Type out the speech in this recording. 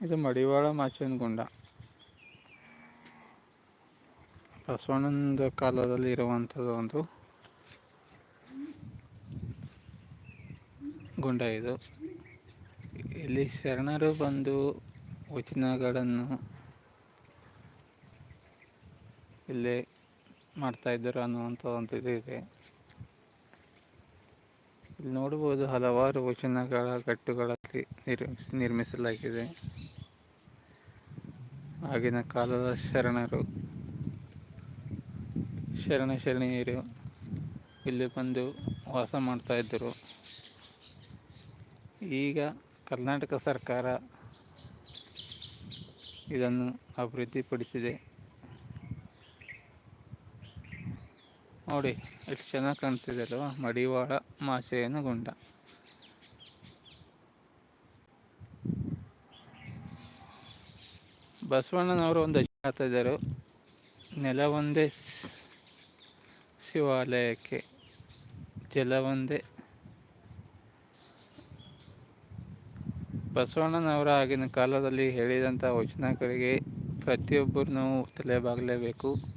ಇದು ಮಡಿವಾಳ ಮಾಚಿನ ಗುಂಡ ಬಸವಣ್ಣನ ಕಾಲದಲ್ಲಿ ಇರುವಂಥದ್ದು ಒಂದು ಗುಂಡ ಇದು. ಇಲ್ಲಿ ಶರಣರು ಬಂದು ವಚನಗಳನ್ನು ಇಲ್ಲಿ ಮಾಡ್ತಾ ಇದ್ದರು ಅನ್ನುವಂಥ ಒಂದು ಇದು ಇದೆ. ಇಲ್ಲಿ ನೋಡಬಹುದು ಹಲವಾರು ವಚನಗಳ ಕಟ್ಟುಗಳಲ್ಲಿ ನಿರ್ಮಿಸ್ ನಿರ್ಮಿಸಲಾಗಿದೆ. ಆಗಿನ ಕಾಲದ ಶರಣರು, ಶರಣ ಶರಣೀಯರು ಇಲ್ಲಿ ಬಂದು ವಾಸ ಮಾಡ್ತಾ ಇದ್ದರು. ಈಗ ಕರ್ನಾಟಕ ಸರ್ಕಾರ ಇದನ್ನು ಅಭಿವೃದ್ಧಿಪಡಿಸಿದೆ. ನೋಡಿ, ಎಷ್ಟು ಚೆನ್ನಾಗಿ ಕಾಣ್ತಿದೆ ಅಲ್ವಾ ಮಡಿವಾಳ ಮಾಸೆಯನ್ನು ಗುಂಡ. ಬಸವಣ್ಣನವರು ಒಂದು ಹೇಳ್ತಾ ಇದ್ದರು ನೆಲ ಒಂದೇ ಸ್- ಶಿವಾಲಯಕ್ಕೆ, ಜಲ ಒಂದೇ. ಬಸವಣ್ಣನವರ ಆಗಿನ ಕಾಲದಲ್ಲಿ ಹೇಳಿದಂಥ ವಚನಗಳಿಗೆ ಪ್ರತಿಯೊಬ್ಬರು ನಾವು ತಲೆಬಾಗಲೇಬೇಕು